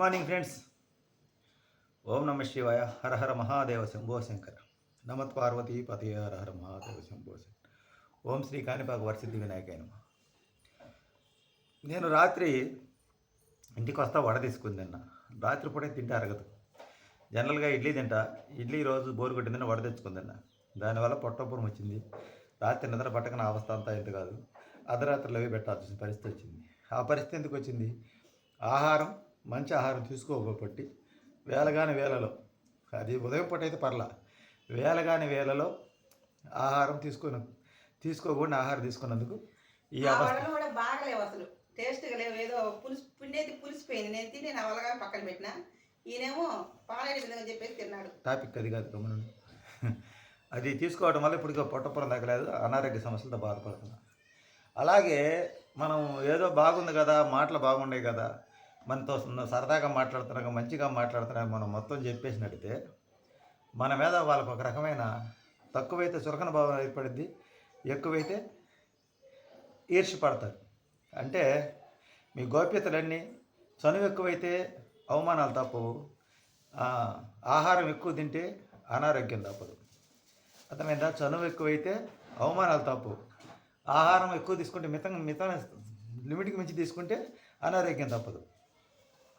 Morning friends. ఓం నమ శివాయ హర హర మహాదేవ శంభో శంకర. నమత్ పార్వతీ పతి హర హర మహాదేవ శంభో శంకర. ఓం శ్రీ కాణిపాక వర్షిద్ధి వినాయక నమ. నేను రాత్రి ఇంటికి వస్తా వడ తీసుకుని తిన్నా. రాత్రి పూటే తింటే అరగదు జనరల్గా ఇడ్లీ తింటా. ఇడ్లీ రోజు బోరు కొట్టిందని వడ తెచ్చుకుని తిన్నా. దానివల్ల పొట్టపురం వచ్చింది. రాత్రి నిద్ర పట్టక నా అవస్థ అంతా ఇంత కాదు. అర్ధరాత్రులు అవి పెట్టాల్సిన పరిస్థితి వచ్చింది. ఆ పరిస్థితి ఎందుకు వచ్చింది? ఆహారం మంచి ఆహారం తీసుకోకపోబట్టి వేలగాని వేలలో అది ఉదయం పూట అయితే పర్లా వేలగాని వేలలో ఆహారం తీసుకుని తీసుకోకుండా ఆహారం తీసుకున్నందుకు ఈ అవస్థ కూడా బాగలేవు అసలు. టేస్ట్గా లేవు. ఏదో పులుసు పిండేది పులిసిపోయింది. నేను తిని నా వల్లగా పక్కన పెట్టిన ఈయనేమో పాలేడు విధంగా చెప్పేసి తిన్నాడు. టాపిక్ అది కాదు గమనం అది తీసుకోవడం వల్ల ఇప్పుడు పొట్టపురం తగ్గలేదు. అనారోగ్య సమస్యలతో బాధపడుతున్నా. అలాగే మనం ఏదో బాగుంది కదా మాటలు బాగున్నాయి కదా మనతో సరదాగా మాట్లాడుతున్నాక మంచిగా మాట్లాడుతున్నా మనం మొత్తం చెప్పేసినట్టయితే మన మీద వాళ్ళకు ఒక రకమైన తక్కువైతే చురకన భావం ఏర్పడింది ఎక్కువైతే ఈర్షపడతారు అంటే మీ గోప్యతలన్నీ చనువు ఎక్కువైతే అవమానాలు తప్పవు. ఆహారం ఎక్కువ తింటే అనారోగ్యం తప్పదు. అర్థమైందా? చనువు ఎక్కువైతే అవమానాలు తప్పు ఆహారం ఎక్కువ తీసుకుంటే మితం మితం లిమిట్కి మించి తీసుకుంటే అనారోగ్యం తప్పదు.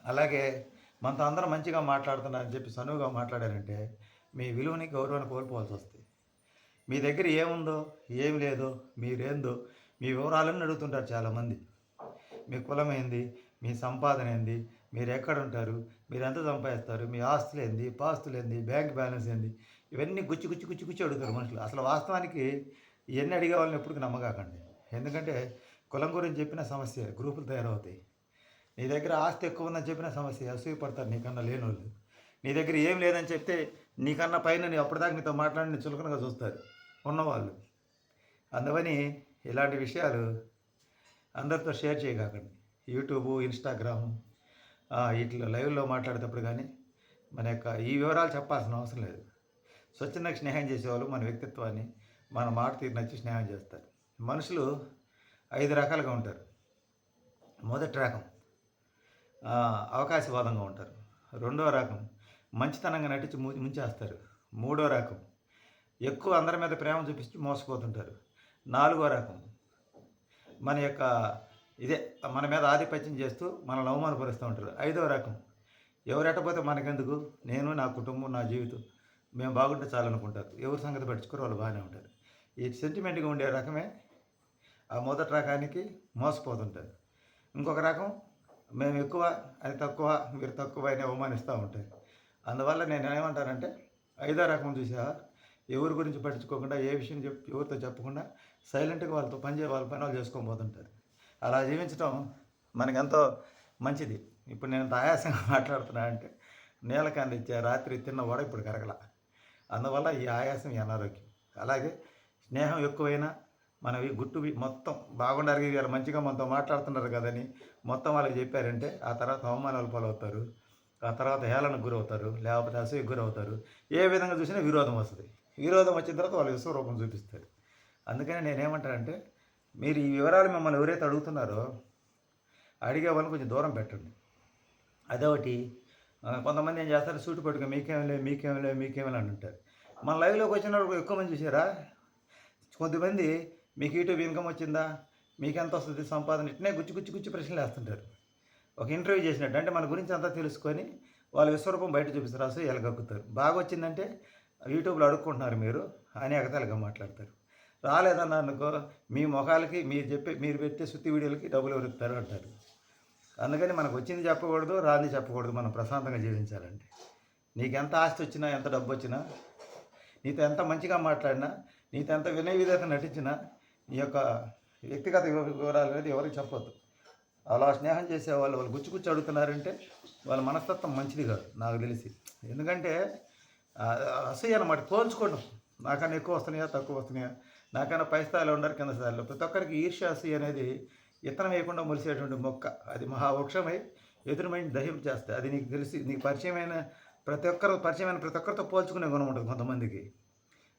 అలాగే మనతో అందరం మంచిగా మాట్లాడుతున్నారని చెప్పి సనువుగా మాట్లాడారంటే మీ విలువని గౌరవాన్ని కోల్పోవాల్సి వస్తుంది. మీ దగ్గర ఏముందో ఏమి లేదో మీరేందో మీ వివరాలన్నీ అడుగుతుంటారు చాలామంది. మీ కులం ఏంది మీ సంపాదన ఏంది మీరు ఎక్కడ ఉంటారు మీరు ఎంత సంపాదిస్తారు మీ ఆస్తులు ఏంది పాస్తులు ఏంది బ్యాంక్ బ్యాలెన్స్ ఏంది ఇవన్నీ గుచ్చి గుచ్చి గుచ్చి గుచ్చి అడుగుతారు మనుషులు. అసలు వాస్తవానికి ఇవన్నీ అడిగే వాళ్ళని ఎప్పుడు నమ్మకాకండి. ఎందుకంటే కులం గురించి చెప్పిన సమస్య గ్రూపులు తయారవుతాయి. నీ దగ్గర ఆస్తి ఎక్కువ ఉందని చెప్పిన సమస్య అసూయ పడతారు నీకన్నా లేని వాళ్ళు నీ దగ్గర ఏం లేదని చెప్తే నీకన్నా పైన నీ అప్పటిదాకా నీతో మాట్లాడి నీ చులకనగా చూస్తారు ఉన్నవాళ్ళు. అందువని ఇలాంటి విషయాలు అందరితో షేర్ చేయకండి యూట్యూబ్ ఇన్స్టాగ్రామ్ వీటిలో లైవ్లో మాట్లాడేటప్పుడు కానీ మన యొక్క ఈ వివరాలు చెప్పాల్సిన అవసరం లేదు. స్వచ్ఛందంగా స్నేహం చేసేవాళ్ళు మన వ్యక్తిత్వాన్ని మన మాట తీరు నచ్చి స్నేహం చేస్తారు. మనుషులు ఐదు రకాలుగా ఉంటారు. మొదటి రకం అవకాశవాదంగా ఉంటారు. రెండో రకం మంచితనంగా నటించి ము- ముంచేస్తారు. మూడో రకం ఎక్కువ అందరి మీద ప్రేమ చూపించి మోసపోతుంటారు. నాలుగో రకం మన యొక్క ఇదే మన మీద ఆధిపత్యం చేస్తూ మనల్ని అవమానపరుస్తూ ఉంటారు. ఐదో రకం ఎవరెట్టపోతే మనకెందుకు? నేను నా కుటుంబం నా జీవితం మేము బాగుంటే చాలనుకుంటారు. ఎవరి సంగతి పట్టించుకోరు వాళ్ళు బాగానే ఉంటారు. ఈ సెంటిమెంట్గా ఉండే రకమే ఆ మొదటి రకానికి మోసపోతుంటారు. ఇంకొక రకం మేము ఎక్కువ అది తక్కువ మీరు తక్కువ అని అవమానిస్తూ ఉంటారు అందువల్ల నేను ఏమంటానంటే ఐదో రకం చూసా. ఎవరి గురించి పట్టించుకోకుండా ఏ విషయం చెప్పి ఎవరితో చెప్పకుండా సైలెంట్గా వాళ్ళతో పనిచే వాళ్ళ పని వాళ్ళు చేసుకొని పోతుంటారు. అలా జీవించడం మనకెంతో మంచిది. ఇప్పుడు నేను ఆయాసంగా మాట్లాడుతున్నా అంటే నీలకాంతి ఇచ్చే రాత్రి తిన్న కూడా ఇప్పుడు కరగల. అందువల్ల ఈ ఆయాసం ఈ అనారోగ్యం. అలాగే స్నేహం ఎక్కువైనా మనవి గుట్టువి మొత్తం బాగుండారు గారు మంచిగా మనతో మాట్లాడుతున్నారు కదని మొత్తం వాళ్ళకి చెప్పారంటే ఆ తర్వాత అవమానాలు పాలవుతారు ఆ తర్వాత హేళనకు గురవుతారు లేకపోతే అసూయకు గురవుతారు. ఏ విధంగా చూసినా విరోధం వస్తుంది. విరోధం వచ్చిన తర్వాత వాళ్ళు విశ్వరూపం చూపిస్తారు. అందుకని నేనేమంటానంటే మీరు ఈ వివరాలు మిమ్మల్ని ఎవరైతే అడుగుతున్నారో అడిగే వాళ్ళని కొంచెం దూరం పెట్టండి. అదొకటి. కొంతమంది ఏం చేస్తారు సూటు పట్టుకుని మీకేం లేవు మీకేం లేవు మీకేం లేదు అంటుంటారు. మన లైవ్లోకి వచ్చినప్పుడు ఎక్కువ మంది చూసారా? కొంతమంది మీకు యూట్యూబ్ ఇన్కమ్ వచ్చిందా? మీకు ఎంత వస్తుంది సంపాదన? ఇట్నే గుచ్చి గుచ్చి గుచ్చి ప్రశ్నలు వేస్తుంటారు. ఒక ఇంటర్వ్యూ చేసినట్టు అంటే మన గురించి అంతా తెలుసుకొని వాళ్ళ విశ్వరూపం బయట చూపిస్తారు అసలు ఎలగక్కుతారు బాగా వచ్చిందంటే యూట్యూబ్లో అడుక్కుంటున్నారు మీరు అని ఎగతలుగా మాట్లాడతారు. రాలేదన్న అనుకో మీ ముఖాలకి మీరు చెప్పే మీరు పెట్టే సుత్తి వీడియోలకి డబ్బులు ఎవరు అంటారు. అందుకని మనకు వచ్చింది చెప్పకూడదు రాంది చెప్పకూడదు మనం ప్రశాంతంగా జీవించాలంటే. నీకు ఎంత ఆస్తి వచ్చినా ఎంత డబ్బు వచ్చినా నీతో ఎంత మంచిగా మాట్లాడినా నీతో ఎంత వినయ విధేత నటించినా నీ యొక్క వ్యక్తిగత వివరాలు అనేది ఎవరికి చెప్పొద్దు. అలా స్నేహం చేసే వాళ్ళు వాళ్ళు గుచ్చి గుచ్చి అడుగుతున్నారంటే వాళ్ళ మనస్తత్వం మంచిది కాదు నాకు తెలిసి. ఎందుకంటే అసూయ అనమాట పోల్చుకోవడం నాకన్నా ఎక్కువ వస్తున్నాయా తక్కువ వస్తున్నాయా? నాకన్నా పై స్థాయిలో ఉండరు కింద స్థాయిలో. ప్రతి ఒక్కరికి ఈర్ష్య అసూయ అనేది ఇత్తనం వేయకుండా మొలిసేటువంటి మొక్క. అది మహావృక్షమై ఎదురుమైన దహ్యం చేస్తాయి. అది నీకు తెలిసి నీకు పరిచయమైన ప్రతి ఒక్కరు పరిచయమైన ప్రతి ఒక్కరితో పోల్చుకునే గుణం ఉంటుంది కొంతమందికి.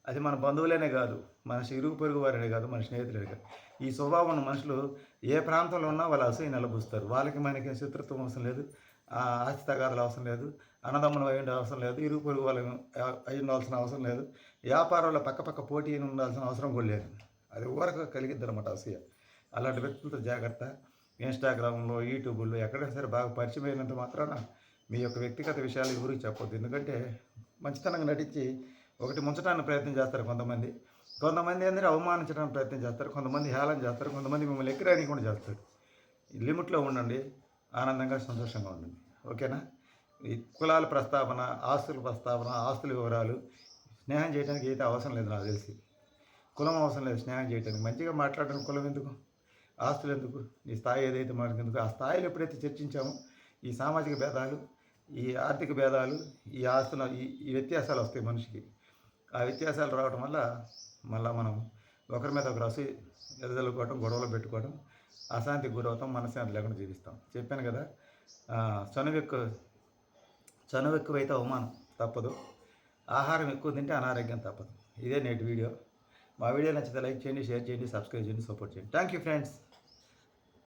అది మన బంధువులేనే కాదు మన ఇరుగు పొరుగు వారనే కాదు మన స్నేహితులనే కాదు. ఈ స్వభావం ఉన్న మనుషులు ఏ ప్రాంతంలో ఉన్నా వాళ్ళు అసూయ నిలబుస్తారు. వాళ్ళకి మనకి శత్రుత్వం అవసరం లేదు ఆ, ఆస్తి తగాదాలు అవసరం లేదు అన్నదమ్ములు అయి ఉండే అవసరం లేదు ఇరుగు పొరుగు వాళ్ళు అయి ఉండాల్సిన అవసరం లేదు వ్యాపారంలో పక్కపక్క పక్క పోటీ ఉండాల్సిన అవసరం కూడా లేదు. అది ఊరకు కలిగిద్ది అనమాట అసూయ అలాంటి వ్యక్తులతో జాగ్రత్త. ఇన్స్టాగ్రామ్లో యూట్యూబ్లో ఎక్కడైనా సరే బాగా పరిచయం అయినంత మాత్రాన మీ యొక్క వ్యక్తిగత విషయాలు ఎవరికి చెప్పొద్దు. ఎందుకంటే మంచితనంగా నటించి ఒకటి ముంచడానికి ప్రయత్నం చేస్తారు కొంతమంది. కొంతమంది అందరూ అవమానించడానికి ప్రయత్నం చేస్తారు. కొంతమంది హేళన చేస్తారు. కొంతమంది మిమ్మల్ని ఎక్కిరానికి కూడా చేస్తారు. ఈ లిమిట్లో ఉండండి. ఆనందంగా సంతోషంగా ఉండండి. ఓకేనా? ఈ కులాల ప్రస్తావన ఆస్తుల ప్రస్తావన ఆస్తుల వివరాలు స్నేహం చేయడానికి అయితే అవసరం లేదు నాకు తెలిసి. కులం అవసరం లేదు స్నేహం చేయడానికి మంచిగా మాట్లాడడానికి కులం ఎందుకు? ఆస్తులు ఎందుకు? ఈ స్థాయి ఏదైతే మనకు ఎందుకు? ఆ స్థాయిలో ఎప్పుడైతే చర్చించామో ఈ సామాజిక భేదాలు ఈ ఆర్థిక భేదాలు ఈ ఆస్తుల ఈ వ్యత్యాసాలు వస్తాయి మనిషికి. ఆ వ్యత్యాసాలు రావడం వల్ల మళ్ళీ మనం ఒకరి మీద ఒకరు అసూ ఎదజల్లుకోవడం గొడవలు పెట్టుకోవడం అశాంతికి గురవుతాం మనశ్శాంతి లేకుండా జీవిస్తాం. చెప్పాను కదా ఆ, చనువు ఎక్కువ చనువు ఎక్కువైతే అవమానం తప్పదు. ఆహారం ఎక్కువ తింటే అనారోగ్యం తప్పదు. ఇదే నేటి వీడియో. మా వీడియో నచ్చితే లైక్ చేయండి షేర్ చేయండి సబ్స్క్రైబ్ చేయండి సపోర్ట్ చేయండి. Thank you friends.